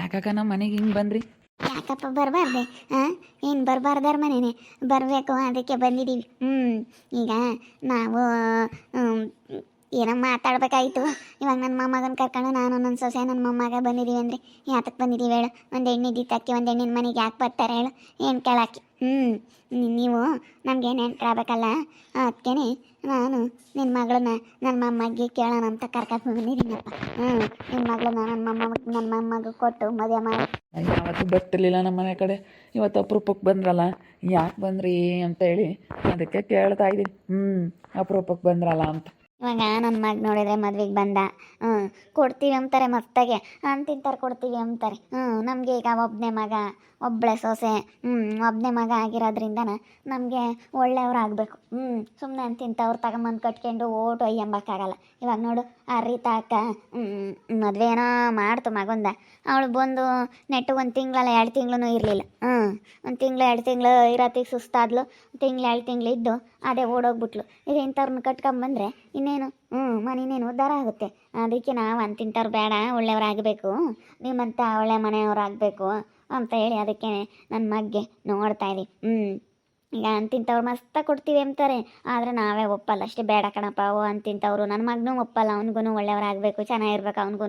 ಯಾಕಕ್ಕ ನಮ್ಮ ಮನೆಗೆ ಹಿಂಗೆ ಬಂದ್ರಿ? ಯಾಕಪ್ಪ ಬರಬಾರ್ದೆ? ಏನು ಬರಬಾರ್ದಾರ ಮನೇನೆ. ಬರಬೇಕು, ಅದಕ್ಕೆ ಬಂದಿದ್ದೀವಿ ಹ್ಞೂ ಈಗ ನಾವು ಏನೋ ಮಾತಾಡ್ಬೇಕಾಯ್ತು. ಇವಾಗ ನನ್ನ ಮೊಮ್ಮಗನ ಕರ್ಕೊಂಡು ನಾನು ನನ್ನ ಸೊಸೆ ನನ್ನ ಮೊಮ್ಮಗ ಬಂದಿದ್ದೀವಿ ಅಂದರೆ ಯಾತಕ್ಕೆ ಬಂದಿದ್ದೀವಿ ಹೇಳು? ಒಂದು ಎಣ್ಣೆ ದಿತ್ತಾಕಿ ಒಂದು ಹೆಣ್ಣಿನ ಮನೆಗೆ ಯಾಕೆ ಬರ್ತಾರೆ ಹೇಳು? ಏನು ಕೇಳಾಕಿ? ಹ್ಞೂ ನೀವು ನಮಗೆ ನೆಂಟ್ರಾಗಬೇಕಲ್ಲ? ಅದಕ್ಕೆ ನಾನು ನಿನ್ನ ಮಗಳನ್ನ ನನ್ನ ಮೊಮ್ಮಗೆ ಕೇಳೋಣ ಅಂತ ಕರ್ಕೊಂಡು ಬಂದಿದ್ದೀನಪ್ಪ. ಹ್ಞೂ ನಿನ್ನ ಮಗಳನ್ನ ನನ್ನ ಮೊಮ್ಮ ನನ್ನ ಮೊಮ್ಮಗ ಕೊಟ್ಟು ಮದುವೆ ಮಾಡಿ. ನಾನು ಯಾವತ್ತೂ ಬರ್ತಿರ್ಲಿಲ್ಲ ನಮ್ಮ ಮನೆ ಕಡೆ. ಇವತ್ತು ಅಪರೂಪಕ್ಕೆ ಬಂದ್ರಲ್ಲ? ಯಾಕೆ ಬಂದ್ರಿ ಅಂತ ಹೇಳಿ ಅದಕ್ಕೆ ಕೇಳ್ತಾ ಇದ್ದೀನಿ. ಹ್ಞೂ ಅಪರೂಪಕ್ಕೆ ಬಂದ್ರಲ್ಲ ಅಂತ. ಇವಾಗ ನನ್ನ ಮಗ ನೋಡಿದ್ರೆ ಮದ್ವೆಗೆ ಬಂದ. ಹ್ಞೂ ಕೊಡ್ತೀವಿ ಅಂತಾರೆ ಮತ್ತಾಗೆ. ಅಂತಿಂತಾರೆ ಕೊಡ್ತೀವಿ ಅಂತಾರೆ. ಹ್ಞೂ ನಮಗೆ ಈಗ ಒಬ್ಬನೇ ಮಗ. ಒಬ್ಬಳೆ ಸೊಸೆ ಹ್ಞೂ ಒಬ್ಬನೇ ಮಗ ಆಗಿರೋದ್ರಿಂದ ನಮಗೆ ಒಳ್ಳೆಯವ್ರು ಆಗಬೇಕು ಹ್ಞೂ ಸುಮ್ಮನೆ ಅಂತಿಂತವ್ರು ತಗೊಂಬಂದು ಕಟ್ಕೊಂಡು ಓಟು ಒಯ್ಯಂಬಕ್ಕಾಗಲ್ಲ ಇವಾಗ ನೋಡು, ಆ ರೀತಾ ಅಕ್ಕ ಮದುವೆ ಏನೋ ಮಾಡ್ತು ಮಗೊಂದ. ಅವಳು ಬಂದು ನೆಟ್ಟು ಒಂದು ತಿಂಗಳಲ್ಲ, ಎರಡು ತಿಂಗಳು ಇರಲಿಲ್ಲ. ಹ್ಞೂ ಒಂದು ತಿಂಗಳು, ಎರಡು ತಿಂಗಳು ಇರೋತ್ತಿಗೆ ಸುಸ್ತಾದ್ಲು. ತಿಂಗಳು, ಎರಡು ತಿಂಗಳು ಇದ್ದು ಅದೇ ಓಡೋಗ್ಬಿಟ್ಲು. ಈಗ ಇಂಥವ್ರನ್ನ ಕಟ್ಕೊಂಬಂದ್ರೆ ಇನ್ನೇನು ಹ್ಞೂ ಇನ್ನೇನು ಉದ್ಧಾರ ಆಗುತ್ತೆ. ಅದಕ್ಕೆ ನಾವು ಅಂತಿಂಥವ್ರು ಬೇಡ, ಒಳ್ಳೆಯವ್ರಾಗಬೇಕು. ನಿಮ್ಮಂಥ ಒಳ್ಳೆ ಮನೆಯವ್ರಾಗಬೇಕು. ಅಂತ ಹೇಳಿ ಅದಕ್ಕೆ ನನ್ನ ಮಗ್ಗೆ ನೋಡ್ತಾ ಇದ್ದೀವಿ ಹ್ಞೂ ಈಗ ಅಂತಿಂಥವ್ರು ಮಸ್ತ ಕೊಡ್ತೀವಿ ಅಂತಾರೆ. ಆದರೆ ನಾವೇ ಒಪ್ಪಲ್ಲ. ಅಷ್ಟೇ ಬೇಡ ಕಣಪ್ಪ. ಓ ಅಂತಿಂಥವ್ರು ನನ್ನ ಮಗನೂ ಒಪ್ಪಲ್ಲ. ಅವ್ನಿಗೂ ಒಳ್ಳೆಯವರಾಗಬೇಕು. ಚೆನ್ನಾಗಿರ್ಬೇಕು ಅವ್ನಿಗೂ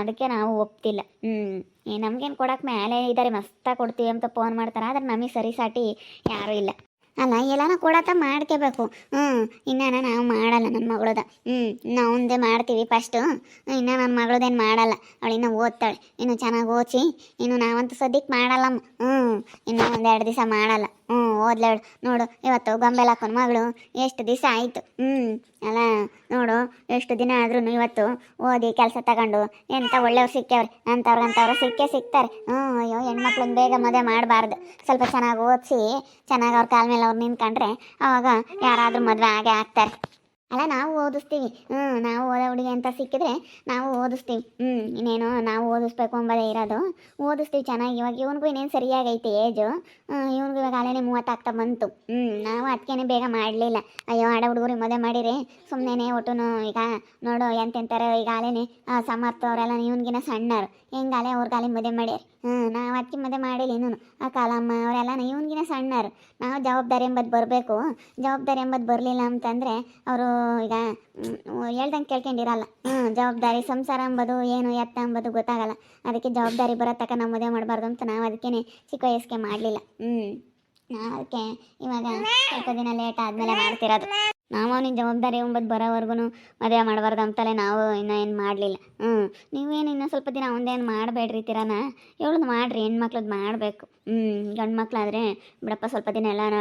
ಅದಕ್ಕೆ ನಾವು ಒಪ್ತಿಲ್ಲ. ಹ್ಞೂ ನಮಗೇನು ಕೊಡೋಕೆ ಮೇಲೆ ಇದ್ದಾರೆ ಮಸ್ತ ಕೊಡ್ತೀವಿ ಅಂತ ಫೋನ್ ಮಾಡ್ತಾರೆ. ಆದರೆ ನಮಗೆ ಸರಿ ಸಾಟಿ ಯಾರೂ ಇಲ್ಲ. ಅಲ್ಲ, ಎಲ್ಲಾನು ಕೊಡತ್ತ ಮಾಡ್ಕೋಬೇಕು. ಹ್ಞೂ ಇನ್ನಾನ ನಾವು ಮಾಡಲ್ಲ ನನ್ನ ಮಗಳದ. ಹ್ಞೂ ನಾವು ಒಂದೇ ಮಾಡ್ತೀವಿ ಫಸ್ಟು ಇನ್ನು ನನ್ನ ಮಗಳದೇನು ಮಾಡಲ್ಲ. ಅವಳು ಇನ್ನೂ ಓದ್ತಾಳೆ. ಇನ್ನು ಚೆನ್ನಾಗಿ ಓದಿಸಿ, ಇನ್ನು ನಾವಂತೂ ಸದ್ಯಕ್ಕೆ ಮಾಡಲ್ಲಮ್ಮ. ಹ್ಞೂ ಇನ್ನೂ ಒಂದೆರಡು ದಿವಸ ಮಾಡಲ್ಲ. ಹ್ಞೂ ಓದ್ಲಾಳು ನೋಡು, ಇವತ್ತು ಗೊಂಬೆಲ್ ಹಾಕೊಂಡು ಮಗಳು ಎಷ್ಟು ದಿವಸ ಆಯಿತು. ಹ್ಞೂ, ಅಲ್ಲ, ನೋಡು, ಎಷ್ಟು ದಿನ ಆದ್ರೂ ಇವತ್ತು ಓದಿ ಕೆಲಸ ತಗೊಂಡು ಎಂಥ ಒಳ್ಳೆಯವ್ರು ಸಿಕ್ಕವ್ರಿ ಅಂಥವ್ರು ಅಂಥವ್ರು ಸಿಕ್ಕೇ ಸಿಗ್ತಾರೆ ಹ್ಞೂ, ಅಯ್ಯೋ ಹೆಣ್ಮಕ್ಳನ್ನ ಬೇಗ ಮದುವೆ ಮಾಡಬಾರ್ದು. ಸ್ವಲ್ಪ ಚೆನ್ನಾಗಿ ಓದಿಸಿ, ಚೆನ್ನಾಗಿ ಅವ್ರ ಕಾಲ ಮೇಲೆ ಅವ್ರು ನಿಂತ್ಕೊಂಡ್ರೆ ಅವಾಗ ಯಾರಾದರೂ ಮದುವೆ ಆಗೇ ಆಗ್ತಾರೆ. ಅಲ್ಲ, ನಾವು ಓದಿಸ್ತೀವಿ. ಹ್ಞೂ ನಾವು ಓದೋ ಹುಡುಗಿ ಅಂತ ಸಿಕ್ಕಿದ್ರೆ ನಾವು ಓದಿಸ್ತೀವಿ. ಹ್ಞೂ ಇನ್ನೇನು ನಾವು ಓದಿಸ್ಬೇಕು ಅಂಬೋದೇ ಇರೋದು. ಓದಿಸ್ತೀವಿ ಚೆನ್ನಾಗಿ. ಇವಾಗ ಇವನಿಗೂ ಇನ್ನೇನು ಸರಿಯಾಗೈತೆ ಏಜು ಇವನಿಗೂ ಇವಾಗ ಅಲ್ಲೇ ಮೂವತ್ತಾಗ್ತಾ ಬಂತು. ಹ್ಞೂ ನಾವು ಅದಕ್ಕೇನೆ ಬೇಗ ಮಾಡಲಿಲ್ಲ. ಅಯ್ಯೋ, ಆಡ ಹುಡುಗರಿಗೆ ಮದುವೆ ಮಾಡಿರಿ. ಸುಮ್ಮನೆ ಒಟ್ಟು ಈಗ ನೋಡು ಎಂತೆಂತಾರೆ ಈಗ ಅಲ್ಲೇ ಸಮರ್ಥ ಅವರೆಲ್ಲ ಇವನ್ಗಿನ ಸಣ್ಣರು ಹೆಂಗಾಲೆ ಅವ್ರ ಅವ್ರಿಗಾಲೆ ಮದುವೆ ಮಾಡ್ಯಾರ ಹ್ಞೂ ನಾವು ಅದಕ್ಕೆ ಮದುವೆ ಮಾಡಿಲ್ಲ ಇನ್ನೂ ಆ ಕಾಲಮ್ಮ ಅವರೆಲ್ಲ ಇವನ್ಗಿನ ಸಣ್ಣರು ನಾವು ಜವಾಬ್ದಾರಿ ಎಂಬುದು ಬರಬೇಕು. ಜವಾಬ್ದಾರಿ ಎಂಬುದು ಬರಲಿಲ್ಲ ಅಂತಂದರೆ ಅವರು ಈಗ ಹೇಳ್ದಂಗೆ ಕೇಳ್ಕೊಂಡಿರಲ್ಲ. ಹ್ಞೂ ಜವಾಬ್ದಾರಿ ಸಂಸಾರ ಅಂಬೋದು, ಏನು ಎತ್ತ ಅಂಬೋದು ಗೊತ್ತಾಗಲ್ಲ. ಅದಕ್ಕೆ ಜವಾಬ್ದಾರಿ ಬರೋ ತನಕ ನಾವು ಮದುವೆ ಮಾಡಬಾರ್ದು ಅಂತ ನಾವು ಅದಕ್ಕೇ ಚಿಕ್ಕ ವಯಸ್ಸಿಗೆ ಮಾಡಲಿಲ್ಲ. ಹ್ಞೂ ಅದಕ್ಕೆ ಇವಾಗ ಸ್ವಲ್ಪ ದಿನ ಲೇಟ್ ಆದಮೇಲೆ ಮಾಡ್ತಿರೋದು. ನಾವು ಅವನಿಗೆ ಜವಾಬ್ದಾರಿ ಒಂಬತ್ತು ಬರೋವರೆಗೂ ಮದುವೆ ಮಾಡಬಾರ್ದು ಅಂತಲೇ ನಾವು ಇನ್ನೂ ಏನು ಮಾಡಲಿಲ್ಲ. ಹ್ಞೂ ನೀವೇನು ಇನ್ನೂ ಸ್ವಲ್ಪ ದಿನ ಒಂದೇನು ಮಾಡಬೇಡ್ರಿ ತಿರಾನ? ಹೇಳೋದು ಮಾಡಿರಿ ಹೆಣ್ಮಕ್ಳದ್ದು ಮಾಡಬೇಕು. ಹ್ಞೂ ಗಂಡು ಮಕ್ಕಳಾದರೆ ಬಿಡಪ್ಪ ಸ್ವಲ್ಪ ದಿನ ಎಲ್ಲಾನ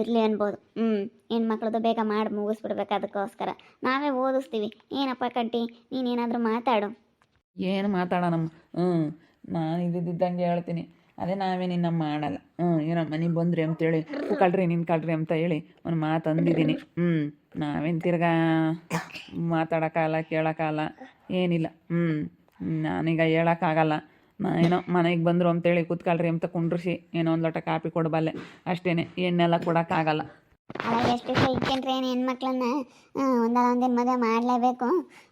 ಇರಲಿ ಅನ್ಬೋದು. ಹ್ಞೂ ಹೆಣ್ಮಕ್ಳದ್ದು ಬೇಗ ಮಾಡಿ ಮುಗಿಸ್ಬಿಡ್ಬೇಕು ಅದಕ್ಕೋಸ್ಕರ ನಾವೇ ಓದಿಸ್ತೀವಿ. ಏನಪ್ಪ ಕಂಟಿ, ನೀನೇನಾದರೂ ಮಾತಾಡು. ಏನು ಮಾತಾಡೋಣಮ್ಮ? ಹ್ಞೂ ನಾನು ಇದ್ದಿದ್ದಂಗೆ ಹೇಳ್ತೀನಿ. ಅದೇ ನಾವೇ ನಿನ್ನ ಮಾಡಲ್ಲ. ಹ್ಞೂ ಏನೋ ಮನೆಗೆ ಬಂದ್ರಿ ಅಂತೇಳಿ ಕಳ್ರಿ ನಿನ್ನ ಕಳ್ರಿ ಅಂತ ಹೇಳಿ ಒಂದು ಮಾತು ಅಂದಿದ್ದೀನಿ. ಹ್ಞೂ ನಾವೇನು ತಿರ್ಗಾ ಮಾತಾಡೋಕ್ಕಾಗಲ್ಲ, ಕೇಳೋಕ್ಕಾಗಲ್ಲ, ಏನಿಲ್ಲ. ಹ್ಞೂ ನಾನೀಗ ಹೇಳೋಕ್ಕಾಗಲ್ಲ. ನಾ ಏನೋ ಮನೆಗೆ ಬಂದರು ಅಂತೇಳಿ ಕೂತ್ಕಳ್ರಿ ಅಂತ ಕುಂಡ್ರಿಸಿ, ಏನೋ ಒಂದು ಲೋಟ ಕಾಪಿ ಕೊಡಬಲ್ಲೆ ಅಷ್ಟೇ ಎಣ್ಣೆಲ್ಲ ಕೊಡೋಕ್ಕಾಗಲ್ಲ. ಅಲ್ಲ ಎಷ್ಟು ದಿವಸ ಇಟ್ಕೊಂಡ್ರೆ ಏನು ಹೆಣ್ಮಕ್ಳನ್ನ? ಒಂದಲ್ಲ ಒಂದಿನ ಮದುವೆ ಮಾಡಲೇಬೇಕು.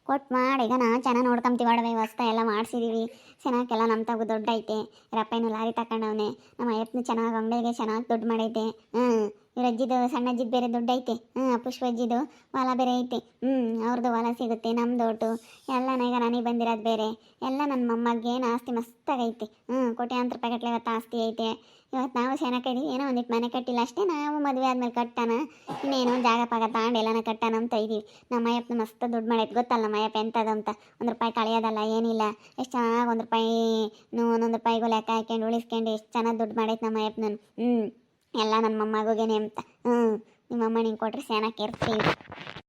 ಕೊಟ್ಟು ಮಾಡಿ, ಈಗ ನಾವು ಚೆನ್ನಾಗಿ ನೋಡ್ಕೊಂತೀವಿ ಒಡವೆ ವಸ್ತ ಎಲ್ಲ ಮಾಡಿಸಿದೀವಿ. ಚೆನ್ನಾಗೆಲ್ಲ ನಮ್ಮ ತಗು ದೊಡ್ಡ ಐತೆ ರಪ್ಪೇನು ಲಾರಿ ತಗೊಂಡವನೆ ನಮ್ಮ ಅಯ್ಯಪ್ಪನು ಚೆನ್ನಾಗಿ ಅಂಗಡಿಗೆ ಚೆನ್ನಾಗಿ ದುಡ್ಡು ಮಾಡೈತೆ. ಹ್ಞೂ ಇವ್ರ ಅಜ್ಜಿದು ಸಣ್ಣ ಅಜ್ಜಿದು ಬೇರೆ ದುಡ್ಡು ಐತೆ. ಹ್ಞೂ ಪುಷ್ಪಜ್ಜಿದು ಹೊಲ ಬೇರೆ ಐತೆ. ಹ್ಞೂ ಅವ್ರದ್ದು ಹೊಲ ಸಿಗುತ್ತೆ ನಮ್ದು ಒಟ್ಟು ಎಲ್ಲ ಈಗ ನನಗೆ ಬಂದಿರೋದು ಬೇರೆ. ಎಲ್ಲ ನನ್ನ ಮೊಮ್ಮಗ್ಗೆ ಏನು ಆಸ್ತಿ ಮಸ್ತಾಗೈತೆ. ಹ್ಞೂ ಕೋಟ್ಯಾಂತರ ರೂಪಾಯಿ ಗಟ್ಟಲೆ ಇವತ್ತು ಆಸ್ತಿ ಐತೆ. ಇವತ್ತು ನಾವು ಸೆನಕಡಿ ಏನೋ ಒಂದಿಟ್ಟು ಮನೆ ಕಟ್ಟಿಲ್ಲ ಅಷ್ಟೇ, ನಾವು ಮದುವೆ ಆದ್ಮೇಲೆ ಕಟ್ಟಾನ ಇನ್ನೇನೋ ಜಾಗ ಪಾಗ ತಗೊಂಡು ಎಲ್ಲನ ಕಟ್ಟಾನ ಅಂತ ಇದ್ದೀವಿ ನಮ್ಮ ಅಯ್ಯಪ್ಪನ ಮಸ್ತ್ ದುಡ್ಡು ಮಾಡೈತೆ ಗೊತ್ತಲ್ಲ ನಮ್ಮ ಎಂಥದಂತ ಒಂದು ರೂಪಾಯಿ ಕಳೆಯೋದಲ್ಲ, ಏನಿಲ್ಲ. ಎಷ್ಟು ಚೆನ್ನಾಗಿ ಒಂದು ರೂಪಾಯಿ ಒಂದೊಂದು ರೂಪಾಯಿಗೂ ಲೆಕ್ಕ ಹಾಕ್ಯಂಡು ಉಳಿಸ್ಕೊಂಡು ಎಷ್ಟು ಚೆನ್ನಾಗಿ ದುಡ್ಡು ಮಾಡೈತೆ ನಮ್ಮ ಅಯ್ಯಪ್ಪ ನಾನು ಹ್ಞೂ ಎಲ್ಲ ನನ್ನ ಮೊಮ್ಮಗುಗೇನೆ ಅಂತ. ಹ್ಞೂ ನಿಮ್ಮಮ್ಮ ನಿಂಗೆ ಕೊಟ್ರೆ ಸೇನಕ್ಕೆ ಇರ್ತೀವಿ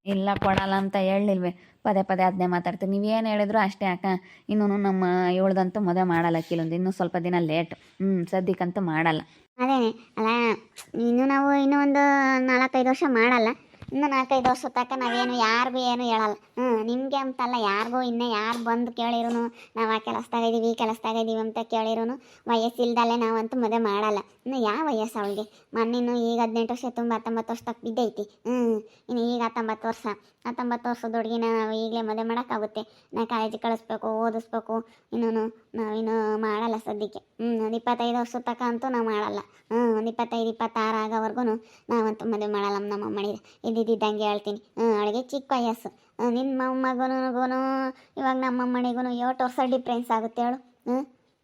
ಇಲ್ಲ ಕೊಡಲ್ಲ ಅಂತ ಹೇಳಿಲ್ವೇ ಪದೇ ಪದೇ ಅದನ್ನೇ ಮಾತಾಡ್ತೀವಿ. ನೀವೇನು ಹೇಳಿದ್ರು ಅಷ್ಟೇ ಅಕ್ಕ. ಇನ್ನೂ ನಮ್ಮ ಇವಳ್ದಂತೂ ಮದುವೆ ಮಾಡಲ್ಲ ಕೆಲವೊಂದು ಇನ್ನೂ ಸ್ವಲ್ಪ ದಿನ ಲೇಟ್ ಹ್ಞೂ ಸದ್ಯಕ್ಕಂತೂ ಮಾಡಲ್ಲ. ಅದೇ ಅಲ್ಲ ಇನ್ನೂ ನಾವು ಇನ್ನೂ ಒಂದು ನಾಲ್ಕೈದು ವರ್ಷ ಮಾಡಲ್ಲ. ಇನ್ನು ನಾಲ್ಕೈದು ವರ್ಷ ತಕ್ಕ ನಾವೇನು ಯಾರಿಗೂ ಏನು ಹೇಳಲ್ಲ. ಹ್ಞೂ ನಿಮಗೆ ಅಂತಲ್ಲ ಯಾರಿಗೂ ಇನ್ನೂ ಯಾರು ಬಂದು ಕೇಳಿರೂ ನಾವು ಆ ಕೆಲಸದಾಗ ಇದೀವಿ ಕೆಲಸದಾಗ ಇದೀವಿ ಅಂತ ಕೇಳಿರೂ ವಯಸ್ಸಿಲ್ದಲ್ಲೇ ನಾವಂತೂ ಮದುವೆ ಮಾಡಲ್ಲ. ಇನ್ನು ಯಾವ ವಯಸ್ಸು ಅವಳಿಗೆ? ಮೊನ್ನೆನು ಈಗ ಹದಿನೆಂಟು ವರ್ಷ, ತುಂಬ ಹತ್ತೊಂಬತ್ತು ವರ್ಷ ತಕ್ಕ ಬಿದ್ದೈತಿ. ಹ್ಞೂ ಇನ್ನು ಈಗ ಹತ್ತೊಂಬತ್ತು ವರ್ಷ. ಹತ್ತೊಂಬತ್ತು ವರ್ಷದ ಹುಡುಗಿನ ನಾವು ಈಗಲೇ ಮದುವೆ ಮಾಡೋಕ್ಕಾಗುತ್ತೆ. ನಾ ಕಾಲೇಜಿಗೆ ಕಳಿಸ್ಬೇಕು, ಓದಿಸ್ಬೇಕು ಇನ್ನೂ ನಾವಿನ್ನು ಮಾಡಲ್ಲ ಸದ್ಯಕ್ಕೆ. ಹ್ಞೂ ಒಂದು ಇಪ್ಪತ್ತೈದು ವರ್ಷ ತನಕ ಅಂತೂ ನಾವು ಮಾಡಲ್ಲ. ಹ್ಞೂ ಒಂದು ಇಪ್ಪತ್ತೈದು, ಇಪ್ಪತ್ತಾರು ಆಗೋವರೆಗೂ ನಾವಂತೂ ಮದುವೆ ಮಾಡಲ್ಲ ನಮ್ಮ ಮನೆಗೆ ಇದ್ದಿದ್ದಂಗೆ ಹೇಳ್ತೀನಿ. ಹ್ಞೂ ಅವಳಿಗೆ ಚಿಕ್ಕ ವಯಸ್ಸು. ನಿನ್ನ ಮೊಮ್ಮಗನಿಗೂ ಇವಾಗ ನಮ್ಮ ಮನೆಗೂ ಏಟು ವರ್ಷ ಡಿಫ್ರೆನ್ಸ್ ಆಗುತ್ತೆ ಹೇಳು. ಹ್ಞೂ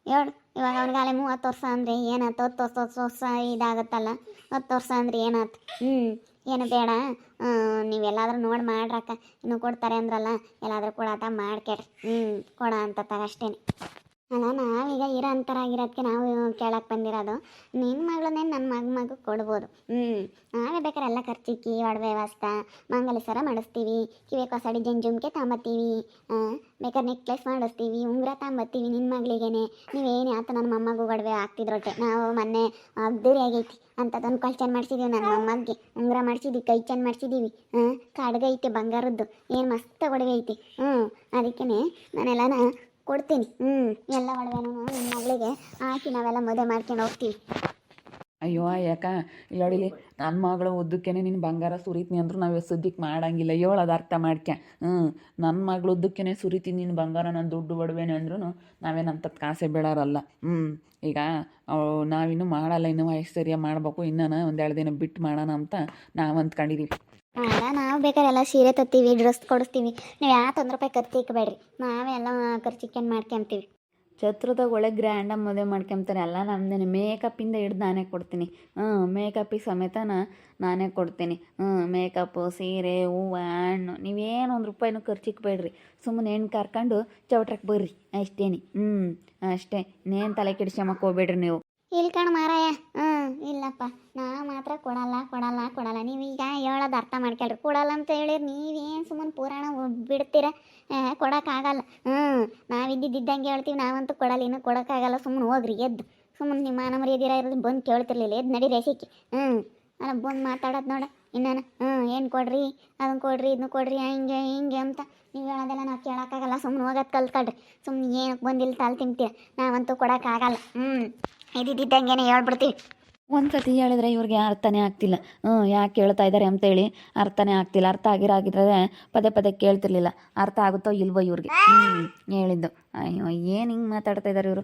ಹೇಳು. ಇವಾಗ ಅವ್ನಿಗಾಲೆ ಮೂವತ್ತು ವರ್ಷ ಅಂದರೆ ಏನಾಯ್ತು ಹತ್ತು ವರ್ಷ ಹತ್ತು ವರ್ಷ ಇದಾಗುತ್ತಲ್ಲ? ಹತ್ತು ವರ್ಷ ಅಂದ್ರೆ ಏನಾಯ್ತು ಹ್ಞೂ ಏನು ಬೇಡ. ನೀವೆಲ್ಲಾದರೂ ನೋಡಿ ಮಾಡ್ರಕ್ಕ. ಇನ್ನು ಕೊಡ್ತಾರೆ ಅಂದ್ರಲ್ಲ, ಎಲ್ಲಾದರೂ ಕೊಡಾಟ ಮಾಡ್ಕೇಳ್ರಿ ಹ್ಞೂ ಕೊಡ ಅಂತ ತಗಷ್ಟೇ ಅಲ್ಲ ನಾವೀಗ ಇರೋ ಅಂತರಾಗಿರೋದಕ್ಕೆ ನಾವು ಕೇಳಕ್ಕೆ ಬಂದಿರೋದು. ನಿನ್ನ ಮಗಳನ್ನೇ ನನ್ನ ಮಗ ಮಗು ಕೊಡ್ಬೋದು. ಹ್ಞೂ ನಾವೇ ಬೇಕಾದ್ರೆ ಎಲ್ಲ ಖರ್ಚಿಕ್ಕಿ, ಒಡವೆ ವಸ್ತ ಮಂಗಲ ಸರ ಮಾಡಿಸ್ತೀವಿ. ಕಿವಿ ಕೊಸಡಿ ಜಂಜುಮ್ಕೆ ತಗೊಂಬತ್ತೀವಿ ಬೇಕಾದ್ರೆ ನೆಕ್ಲೆಸ್ ಮಾಡಿಸ್ತೀವಿ. ಉಂಗುರ ತಗೊಂಬತ್ತೀವಿ ನಿನ್ನ ಮಗಳಿಗೇನೆ. ನೀವೇನು ಆತ ನನ್ನ ಮೊಮ್ಮಗು ಒಡವೆ ಹಾಕ್ತಿದ್ರೊಟ್ಟೆ ನಾವು ಮೊನ್ನೆ ಅದ್ದೂರಿ ಆಗೈತಿ. ಅಂಥದ್ದೊಂದು ಕ್ವಶನ್ ಮಾಡಿಸಿದೀವಿ ನನ್ನ ಮೊಮ್ಮಗ್ಗೆ. ಉಂಗುರ ಮಾಡಿಸಿದ್ವಿ, ಕೈ ಚೆಂದ ಮಾಡಿಸಿದ್ದೀವಿ ಹಾಂ ಕಾಡ್ಗೆ ಬಂಗಾರದ್ದು. ಏನು ಮಸ್ತ್ ಒಡವೆ ಐತಿ. ಹ್ಞೂ ಅದಕ್ಕೇ ನಾನೆಲ್ಲನ ಕೊಡ್ತೀನಿ. ಹ್ಞೂ ಎಲ್ಲ ಒಡವೆನೂ ನಿಮ್ಮ ಮಗಳಿಗೆ ಹಾಕಿ ನಾವೆಲ್ಲ ಮದುವೆ ಮಾಡ್ಕೊಂಡು ಹೋಗ್ತೀವಿ. ಅಯ್ಯೋ ಯಾಕ ಹೇಳಿಲಿ ನನ್ನ ಮಗಳು ಉದ್ದಕ್ಕೇನೆ ನಿನ್ನ ಬಂಗಾರ ಸುರಿತೀನಿ ಅಂದ್ರು ನಾವು ಸದ್ಯಕ್ಕೆ ಮಾಡಂಗಿಲ್ಲ. ಅದು ಅರ್ಥ ಮಾಡ್ಕೆ ಹ್ಞೂ ನನ್ನ ಮಗಳು ಉದ್ದಕ್ಕೇನೆ ಸುರಿತೀನಿ ನಿನ್ನ ಬಂಗಾರ ನಾನು ದುಡ್ಡು ಒಡವೆನೆ ಅಂದ್ರೂ ನಾವೇನಂತದ್ದು ಕಾಸೆ ಬೀಳಾರಲ್ಲ ಹ್ಞೂ ಈಗ ಅವು ನಾವಿನ್ನೂ ಮಾಡಲ್ಲ ಇನ್ನೂ ವಯಸ್ಸು ಸರಿಯಾಗಿ ಮಾಡಬೇಕು ಇನ್ನೂ ಒಂದೆರಡು ದಿನ ಬಿಟ್ಟು ಮಾಡೋಣ ಅಂತ ನಾವು ಅಂದ್ಕೊಂಡಿದ್ದೀವಿ ಅಲ್ಲ ನಾವು ಬೇಕಾದ್ರೆ ಎಲ್ಲ ಸೀರೆ ತತ್ತೀವಿ ಡ್ರೆಸ್ ಕೊಡಿಸ್ತೀವಿ. ನೀವು ಯಾವ ತೊಂದ್ರೆ ರೂಪಾಯಿ ಖರ್ಚು ಇಕ್ಕಬೇಡ್ರಿ ನಾವೇ ಎಲ್ಲ ಖರ್ಚಿಕ್ಕೊಂಡು ಮಾಡ್ಕೊಂತೀವಿ. ಛತ್ರದಾಗ ಒಳ್ಳೆ ಗ್ರ್ಯಾಂಡಾಗಿ ಮದುವೆ ಮಾಡ್ಕೊಂತಾರೆ. ಎಲ್ಲ ನಮ್ದೇನೆ ಮೇಕಪ್ಪಿಂದ ಹಿಡ್ದು ನಾನೇ ಕೊಡ್ತೀನಿ. ಹ್ಞೂ ಮೇಕಪ್ಪಿಗೆ ಸಮೇತ ನಾನೇ ಕೊಡ್ತೀನಿ. ಹ್ಞೂ ಮೇಕಪ್ಪು ಸೀರೆ, ಹೂವು, ಹಣ್ಣು ನೀವೇನು ಒಂದು ರೂಪಾಯಿನೂ ಖರ್ಚಿಕ್ಬೇಡ್ರಿ ಸುಮ್ಮನೆ ಹೆಣ್ಣು ಕರ್ಕೊಂಡು ಚೌಟ್ರಕ್ಕೆ ಬರ್ರಿ. ಅಷ್ಟೇನಿ. ಹ್ಞೂ ಅಷ್ಟೇ. ಇನ್ನೇನು ತಲೆ ಕೆಡಿಸ್ಕೊಂಬಕ್ಕೆ ಹೋಗ್ಬೇಡ್ರಿ ನೀವು. ಇಲ್ಲಿ ಕಣ ಮಾರಾಯ. ಹ್ಞೂ ಇಲ್ಲಪ್ಪ. ನಾ ಮಾತ್ರ ಕೊಡಲ್ಲ ಕೊಡಲ್ಲ ಕೊಡಲ್ಲ. ನೀವೀಗ ಹೇಳೋದು ಅರ್ಥ ಮಾಡ್ಕೊಳ್ರಿ. ಕೊಡಲ್ಲ ಅಂತ ಹೇಳಿರಿ, ನೀವೇನು ಸುಮ್ಮನೆ ಪುರಾಣ ಬಿಡ್ತೀರ? ಕೊಡೋಕ್ಕಾಗಲ್ಲ. ಹ್ಞೂ ನಾವಿದ್ದಿದ್ದಂಗೆ ಹೇಳ್ತೀವಿ, ನಾವಂತೂ ಕೊಡಲ್ಲ. ಇನ್ನೂ ಕೊಡೋಕ್ಕಾಗಲ್ಲ. ಸುಮ್ಮನೆ ಹೋಗ್ರಿ, ಎದ್ದು. ಸುಮ್ಮನೆ ನಿಮ್ಮ ಮಾನ ಮರ್ಯಾದಿರ ಇರೋದು ಬಂದು ಕೇಳ್ತಿರ್ಲಿಲ್ಲ. ಎದ್ದು ನಡಿ ರೇಸಿಕ್ಕೆ ಹ್ಞೂ ಅಲ್ಲ ಬಂದು ಮಾತಾಡೋದು ನೋಡ. ಇನ್ನೇನು? ಹ್ಞೂ ಏನು ಕೊಡ್ರಿ? ಅದನ್ನ ಕೊಡ್ರಿ ಇದನ್ನ ಕೊಡ್ರಿ, ಹಿಂಗೆ ಹಿಂಗೆ ಅಂತ. ನೀವು ಹೇಳೋದೆಲ್ಲ ನಾವು ಕೇಳೋಕ್ಕಾಗಲ್ಲ. ಸುಮ್ಮನೆ ಹೋಗೋದು ಕಲ್ತ್ಕೊಳ್ರಿ. ಸುಮ್ಮನೆ ಏನಕ್ಕೆ ಬಂದಿಲ್ಲ ತಾಲ್ ತಿಂತೀರ. ನಾವಂತೂ ಕೊಡೋಕ್ಕಾಗಲ್ಲ. ಹ್ಞೂ ಇದ್ದಿದ್ದಂಗೆ ಹೇಳ್ಬಿಡ್ತೀವಿ ಒಂದು ಸತಿ ಹೇಳಿದ್ರೆ ಇವ್ರಿಗೆ ಅರ್ಥನೇ ಆಗ್ತಿಲ್ಲ. ಹ್ಞೂ ಯಾಕೆ ಕೇಳ್ತಾ ಇದ್ದಾರೆ ಅಂತೇಳಿ ಅರ್ಥನೇ ಆಗ್ತಿಲ್ಲ. ಅರ್ಥ ಆಗಿರಾಗಿದ್ರೆ ಪದೇ ಪದೇ ಕೇಳ್ತಿರ್ಲಿಲ್ಲ. ಅರ್ಥ ಆಗುತ್ತೋ ಇಲ್ವೋ ಇವ್ರಿಗೆ. ಹೇಳಿದ್ದು. ಅಯ್ಯೋ, ಏನು ಹಿಂಗೆ ಮಾತಾಡ್ತಾ ಇದ್ದಾರೆ ಇವರು?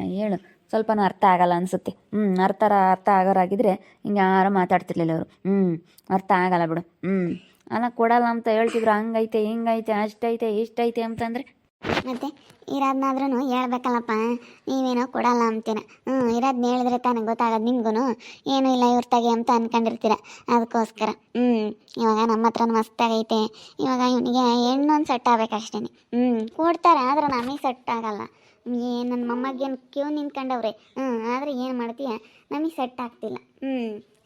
ಹೇಳು. ಸ್ವಲ್ಪನೂ ಅರ್ಥ ಆಗಲ್ಲ ಅನಿಸುತ್ತೆ. ಹ್ಞೂ ಅರ್ಥ ಅರ್ಥ ಆಗೋರಾಗಿದ್ರೆ ಹಿಂಗೆ ಯಾರೂ ಮಾತಾಡ್ತಿರ್ಲಿಲ್ಲ ಅವರು ಹ್ಞೂ ಅರ್ಥ ಆಗಲ್ಲ ಬಿಡು. ಹ್ಞೂ ಅಲ್ಲ ಕೊಡಲ್ಲ ಅಂತ ಹೇಳ್ತಿದ್ರು. ಹಂಗೈತೆ, ಹಿಂಗೈತೆ, ಅಷ್ಟೈತೆ, ಇಷ್ಟೈತೆ ಅಂತಂದರೆ ಮತ್ತೆ ಇರೋದನ್ನಾದ್ರೂ ಹೇಳ್ಬೇಕಲ್ಲಪ್ಪ, ನೀವೇನೋ ಕೊಡಲ್ಲ ಅಂತೀರ. ಹ್ಞೂ ಇರೋದನ್ನ ಹೇಳಿದ್ರೆ ತಾನೇ ಗೊತ್ತಾಗೋದು ನಿಮ್ಗೂ ಏನೂ ಇಲ್ಲ ಇವ್ರ ತಗೆ ಅಂತ ಅನ್ಕೊಂಡಿರ್ತೀರ. ಅದಕ್ಕೋಸ್ಕರ ಹ್ಞೂ ಇವಾಗ ನಮ್ಮ ಹತ್ರ ಮಸ್ತಾಗೈತೆ. ಇವಾಗ ಇವನಿಗೆ ಹೆಣ್ಣೊಂದು ಸೆಟ್ ಆಗ್ಬೇಕಷ್ಟೇ ಹ್ಞೂ ಕೊಡ್ತಾರೆ, ಆದ್ರೆ ನಮಗೆ ಸೆಟ್ ಆಗಲ್ಲ. ಏನು ನನ್ನ ಮೊಮ್ಮಗೇನು ಕ್ಯೂ ನಿಂತ್ಕೊಂಡವ್ರೆ. ಹ್ಞೂ ಆದರೆ ಏನು ಮಾಡ್ತೀಯ? ನಮಗೆ ಸೆಟ್ ಆಗ್ತಿಲ್ಲ. ಹ್ಞೂ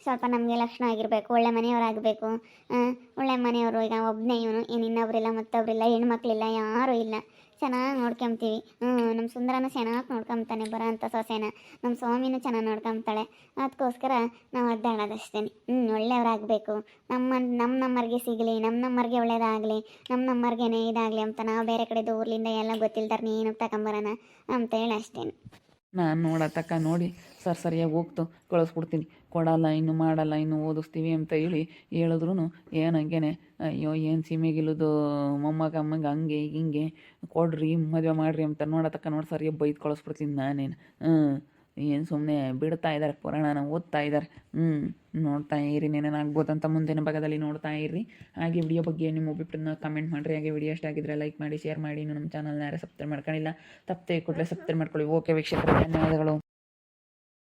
ಸ್ವಲ್ಪ ನಮಗೆ ಲಕ್ಷಣ ಆಗಿರಬೇಕು, ಒಳ್ಳೆ ಮನೆಯವರಾಗಬೇಕು ಒಳ್ಳೆ ಮನೆಯವರು, ಈಗ ಒಬ್ಬನೇ ಇವನು, ಏನು ಮತ್ತೊಬ್ಬರಿಲ್ಲ ಹೆಣ್ಮಕ್ಳಿಲ್ಲ, ಯಾರೂ ಇಲ್ಲ. ಚೆನ್ನಾಗಿ ನೋಡ್ಕೊಂತೀವಿ. ಹ್ಞೂ ನಮ್ಮ ಸುಂದರನ ಚೆನ್ನಾಗಿ ನೋಡ್ಕೊಂತಾನೆ, ಬರೋ ಅಂಥ ಸೊಸೆನ. ನಮ್ಮ ಸ್ವಾಮಿನೂ ಚೆನ್ನಾಗಿ ನೋಡ್ಕೊಂತಾಳೆ. ಅದಕ್ಕೋಸ್ಕರ ನಾವು ಅಡ್ಡಾಡೋದಷ್ಟೇ ಹ್ಞೂ ಒಳ್ಳೆಯವರಾಗಬೇಕು. ನಮ್ಮ ನಮ್ಮ ನಮ್ಮರಿಗೆ ಸಿಗಲಿ, ನಮ್ಮ ನಮ್ಮರಿಗೆ ಒಳ್ಳೆಯದಾಗಲಿ ನಮ್ಮ ನಮ್ಮರಿಗೆನೇ ಇದಾಗಲಿ ಅಂತ ನಾವು ಬೇರೆ ಕಡೆ ಊರ್ಲಿಂದ ಎಲ್ಲ ಗೊತ್ತಿಲ್ದಾರೆ ನೀನು ತಗೊಂಬರೋಣ ಅಂತ ಹೇಳಿ ಅಷ್ಟೇ ನಾನು ನೋಡತಕ್ಕ ನೋಡಿ, ಸರ್ ಸರಿಯಾಗಿ ಹೋಗ್ತು ಕಳಿಸ್ಬಿಡ್ತೀನಿ ಕೊಡಲ್ಲ, ಇನ್ನು ಮಾಡಲ್ಲ, ಇನ್ನು ಓದಿಸ್ತೀವಿ ಅಂತ ಹೇಳಿ ಹೇಳಿದ್ರು ಏನು ಹಂಗೇನೆ, ಅಯ್ಯೋ, ಏನು ಸೀಮೆಗಿಲ್ಲದು ಮೊಮ್ಮಗ, ಅಮ್ಮಂಗೆ ಹಂಗೆ, ಹಿಂಗೆ, ಕೊಡ್ರಿ, ಮದುವೆ ಮಾಡಿರಿ ಅಂತ ನೋಡತಕ್ಕ ನೋಡಿ ಸರಿಯಾಗಿ ಬೈದು ಕಳಿಸ್ಬಿಡ್ತೀನಿ ನಾನೇನು. ಹ್ಞೂ ಏನು ಸುಮ್ಮನೆ ಬಿಡ್ತಾ ಇದ್ದಾರೆ ಪುರಾಣನ ಓದ್ತಾ ಇದ್ದಾರೆ ಹ್ಞೂ ನೋಡ್ತಾ ಇರಿ ಏನೇನು ಆಗ್ಬೋದು ಅಂತ ಮುಂದಿನ ಭಾಗದಲ್ಲಿ ನೋಡ್ತಾ ಇರ್ರಿ ಹಾಗೆ ವಿಡಿಯೋ ಬಗ್ಗೆ ನಿಮ್ಮ ಒಬ್ಬಿಬ್ಬರನ್ನ ಕಮೆಂಟ್ ಮಾಡಿರಿ. ಹಾಗೆ ವಿಡಿಯೋ ಇಷ್ಟ ಆಗಿದ್ರೆ ಲೈಕ್ ಮಾಡಿ ಶೇರ್ ಮಾಡಿ. ನಮ್ಮ ಚಾನಲ್ನ ಯಾರು ಸಬ್ಸ್ಕ್ರೈಬ್ ಮಾಡ್ಕೊಂಡಿಲ್ಲ, ತಪ್ಪದೆ ಕೊಟ್ಟರೆ ಸಬ್ಸ್ಕ್ರೈಬ್ ಮಾಡ್ಕೊಳ್ಳಿ. ಓಕೆ ವೀಕ್ಷಕರು, ಧನ್ಯವಾದಗಳು.